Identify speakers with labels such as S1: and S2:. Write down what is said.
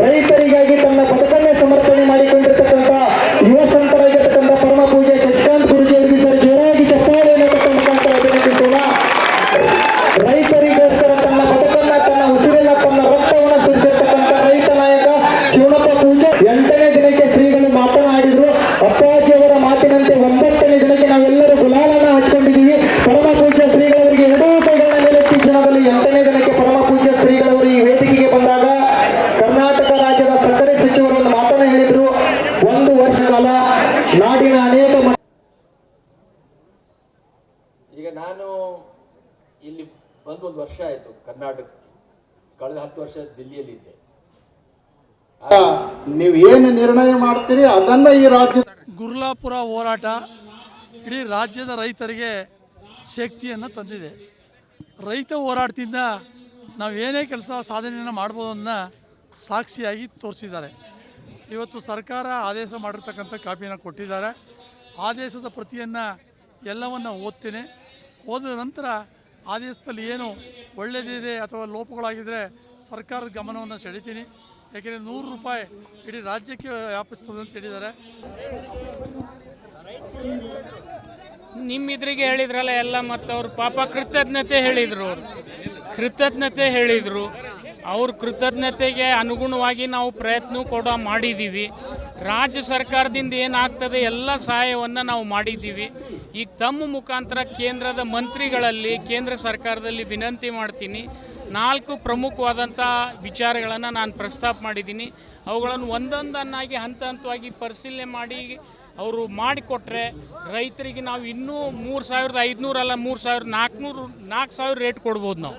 S1: ದೇಶಕ್ಕಾಗಿ ತನ್ನ ಬದುಕನ್ನೇ ಸಮರ್ಪಣೆ ಮಾಡಿಕೊಂಡಿರ್ತಕ್ಕಂಥ ಯುವ ಸಂತರಾಗಿರ್ತಕ್ಕಂಥ ಪರಮ ಪೂಜೆ ಶಶಿಕಾಂತ್ ಗುರುಜಿ ಅವರಿಗೆ ಸರ್ ಜೋರಾಗಿ ಚಪ್ಪಾಳೆಯನ್ನು ಕೊಟ್ಟ ಮುಖಾಂತರ ಅಭಿನಂದಿಸೋಣ ರೈತರಿಗೋಸ್ಕರ ತನ್ನ ಬದುಕನ್ನ ತನ್ನ ಉಸಿರನ್ನ, ತನ್ನ ರಕ್ತವನ್ನು ಸುರಿಸಿರ್ತಕ್ಕಂಥ ರೈತ ನಾಯಕ ಶಿವನಪ್ಪ
S2: ಇಲ್ಲಿ ಬಂದು ಒಂದು ವರ್ಷ ಆಯಿತು ಕರ್ನಾಟಕಕ್ಕೆ. ಕಳೆದ ಹತ್ತು ವರ್ಷ ದಿಲ್ಲಿಯಲ್ಲಿದ್ದೆ
S3: ನೀವು ಏನು ನಿರ್ಣಯ ಮಾಡ್ತೀರಿ? ಅದನ್ನ ಈ ರಾಜ್ಯ
S4: ಗುರ್ಲಾಪುರ ಹೋರಾಟ ಇಡೀ ರಾಜ್ಯದ ರೈತರಿಗೆ ಶಕ್ತಿಯನ್ನು ತಂದಿದೆ. ರೈತ ಹೋರಾಟದಿಂದ ನಾವು ಏನೇ ಕೆಲಸ ಸಾಧನೆಯನ್ನು ಮಾಡ್ಬೋದು ಅನ್ನೋ ಸಾಕ್ಷಿಯಾಗಿ ತೋರಿಸಿದ್ದಾರೆ. ಇವತ್ತು ಸರ್ಕಾರ ಆದೇಶ ಮಾಡಿರ್ತಕ್ಕಂಥ ಕಾಪಿಯನ್ನು ಕೊಟ್ಟಿದ್ದಾರೆ. ಆದೇಶದ ಪ್ರತಿಯನ್ನು ಎಲ್ಲವನ್ನು ಓದ್ತೇನೆ. ಓದಿದ ನಂತರ ಆದೇಶದಲ್ಲಿ ಏನು ಒಳ್ಳೆಯದಿದೆ ಅಥವಾ ಲೋಪಗಳಾಗಿದ್ದರೆ ಸರ್ಕಾರದ ಗಮನವನ್ನು ಸೆಳಿತೀನಿ. ಯಾಕೆಂದರೆ ನೂರು ರೂಪಾಯಿ ಇಡೀ ರಾಜ್ಯಕ್ಕೆ ವ್ಯಾಪಿಸ್ತದೆ ಅಂತ ಹೇಳಿದ್ದಾರೆ.
S5: ನಿಮ್ಮ ಇದ್ರಿಗೆ ಹೇಳಿದ್ರಲ್ಲ ಎಲ್ಲ ಮತ್ತು ಅವರು ಪಾಪ ಕೃತಜ್ಞತೆ ಹೇಳಿದರು ಕೃತಜ್ಞತೆ ಹೇಳಿದರು. ಅವ್ರ ಕೃತಜ್ಞತೆಗೆ ಅನುಗುಣವಾಗಿ ನಾವು ಪ್ರಯತ್ನ ಕೂಡ ಮಾಡಿದ್ದೀವಿ. ರಾಜ್ಯ ಸರ್ಕಾರದಿಂದ ಏನಾಗ್ತದೆ ಎಲ್ಲ ಸಹಾಯವನ್ನು ನಾವು ಮಾಡಿದ್ದೀವಿ. ಈಗ ತಮ್ಮ ಮುಖಾಂತರ ಕೇಂದ್ರದ ಮಂತ್ರಿಗಳಲ್ಲಿ ಕೇಂದ್ರ ಸರ್ಕಾರದಲ್ಲಿ ವಿನಂತಿ ಮಾಡ್ತೀನಿ. ನಾಲ್ಕು ಪ್ರಮುಖವಾದಂಥ ವಿಚಾರಗಳನ್ನು ನಾನು ಪ್ರಸ್ತಾಪ ಮಾಡಿದ್ದೀನಿ. ಅವುಗಳನ್ನು ಒಂದೊಂದನ್ನಾಗಿ ಹಂತ ಹಂತವಾಗಿ ಪರಿಶೀಲನೆ ಮಾಡಿ ಅವರು ಮಾಡಿಕೊಟ್ರೆ ರೈತರಿಗೆ ನಾವು ಇನ್ನೂ ಮೂರು ಸಾವಿರದ ಐದುನೂರಲ್ಲ ಮೂರು ಸಾವಿರದ ನಾಲ್ಕುನೂರು ನಾಲ್ಕು ಸಾವಿರ ರೇಟ್ ಕೊಡ್ಬೋದು ನಾವು.